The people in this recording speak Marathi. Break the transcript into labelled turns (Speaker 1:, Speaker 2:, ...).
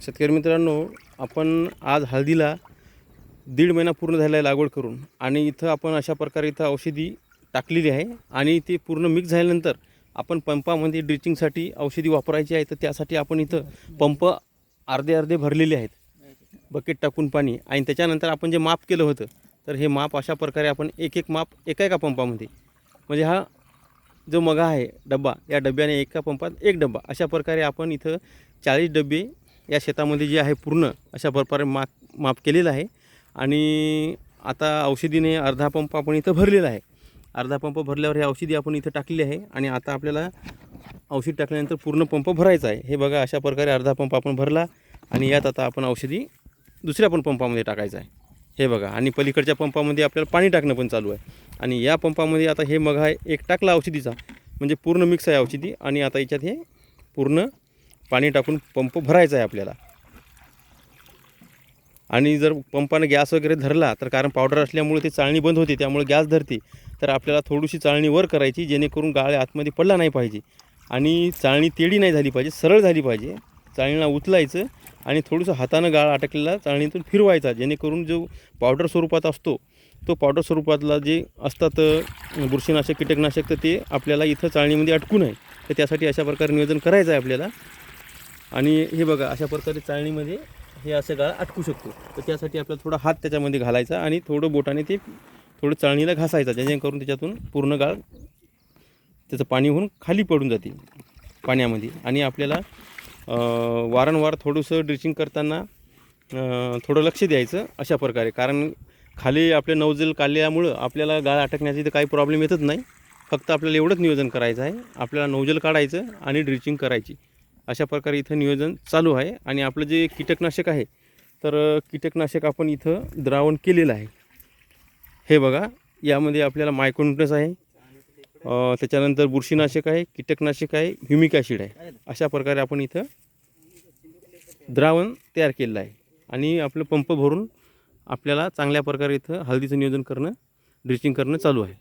Speaker 1: शेतकरी मित्रांनो आपण आज हळदीला दीड महिना पूर्ण झाला आहे लागवड करून आणि इथं आपण अशा प्रकारे इथं औषधी टाकलेली आहे आणि ते पूर्ण मिक्स झाल्यानंतर आपण पंपामध्ये ड्रिचिंगसाठी औषधी वापरायची आहे तर त्यासाठी आपण इथं पंप अर्धे अर्धे भरलेले आहेत. बकेट टाकून पाणी आणि त्याच्यानंतर आपण जे माप केलं होतं तर हे माप अशा प्रकारे आपण एक एक माप एका एका पंपामध्ये. म्हणजे हा जो मगा आहे डब्बा या डब्याने एका पंपात एक डब्बा अशा प्रकारे आपण इथं चाळीस डबे या शेतामध्ये जे आहे पूर्ण अशा प्रकारे माप माप केलेलं आहे. आणि आता औषधीने अर्धा पंप आपण इथं भरलेला आहे. अर्धा पंप भरल्यावर हे औषधी आपण इथं टाकली आहे. आणि आता आपल्याला औषध टाकल्यानंतर पूर्ण पंप भरायचा आहे. हे बघा अशा प्रकारे अर्धा पंप आपण भरला आणि यात आता आपण औषधी दुसऱ्या पण पंपामध्ये टाकायचं आहे. हे बघा आणि पलीकडच्या पंपामध्ये आपल्याला पाणी टाकणं पण चालू आहे. आणि या पंपामध्ये आता हे मग आहे एक टाकला औषधीचा म्हणजे पूर्ण मिक्स आहे औषधी. आणि आता याच्यात हे पूर्ण पाणी टाकून पंप भरायचा आहे आपल्याला. आणि जर पंपानं गॅस वगैरे धरला तर कारण पावडर असल्यामुळे ते चाळणी बंद होते त्यामुळे गॅस धरते तर आपल्याला थोडीशी चाळणी वर करायची जेणेकरून गाळ आतमध्ये पडला नाही पाहिजे. आणि चाळणी तेडी नाही झाली पाहिजे सरळ झाली पाहिजे. चाळणीला उचलायचं आणि थोडंसं हातानं गाळ अटकलेला चाळणीतून फिरवायचा जेणेकरून जो पावडर स्वरूपात असतो तो पावडर स्वरूपातला जे असतात बुरशीनाशक कीटकनाशक तर ते आपल्याला इथं चाळणीमध्ये अटकू नये. तर त्यासाठी अशा प्रकारे नियोजन करायचं आहे आपल्याला. आणि हे बघा अशा प्रकारे चाळणीमध्ये हे असं गाळ अटकू शकतो. तर त्यासाठी आपल्याला थोडा हात त्याच्यामध्ये घालायचा आणि थोडं बोटाने ते थोडं चाळणीला घासायचा जेणेकरून त्याच्यातून पूर्ण गाळ त्याचं पाणी होऊन खाली पडून जाते पाण्यामध्ये. आणि आपल्याला वारंवार थोडंसं ड्रिचिंग करताना थोडं लक्ष द्यायचं अशा प्रकारे. कारण खाली आपले नवजल काढल्यामुळं आपल्याला गाळ अटकण्याची तर काही प्रॉब्लेम येतच नाही. फक्त आपल्याला एवढंच नियोजन करायचं आहे. आपल्याला नवजल काढायचं आणि ड्रिचिंग करायची. अशा प्रकारे इथं नियोजन चालू आहे. आणि आपलं जे कीटकनाशक आहे तर कीटकनाशक आपण इथं द्रावण केलेलं आहे. हे बघा यामध्ये आपल्याला मायक्रोन्युट्रन्स आहे. त्याच्यानंतर बुरशीनाशक आहे कीटकनाशक आहे ह्युमिक ॲसिड आहे. अशा प्रकारे आपण इथं द्रावण तयार केलेलं आहे. आणि आपलं पंप भरून आपल्याला चांगल्या प्रकारे इथं हळदीचं नियोजन करणं ड्रिचिंग करणं चालू आहे.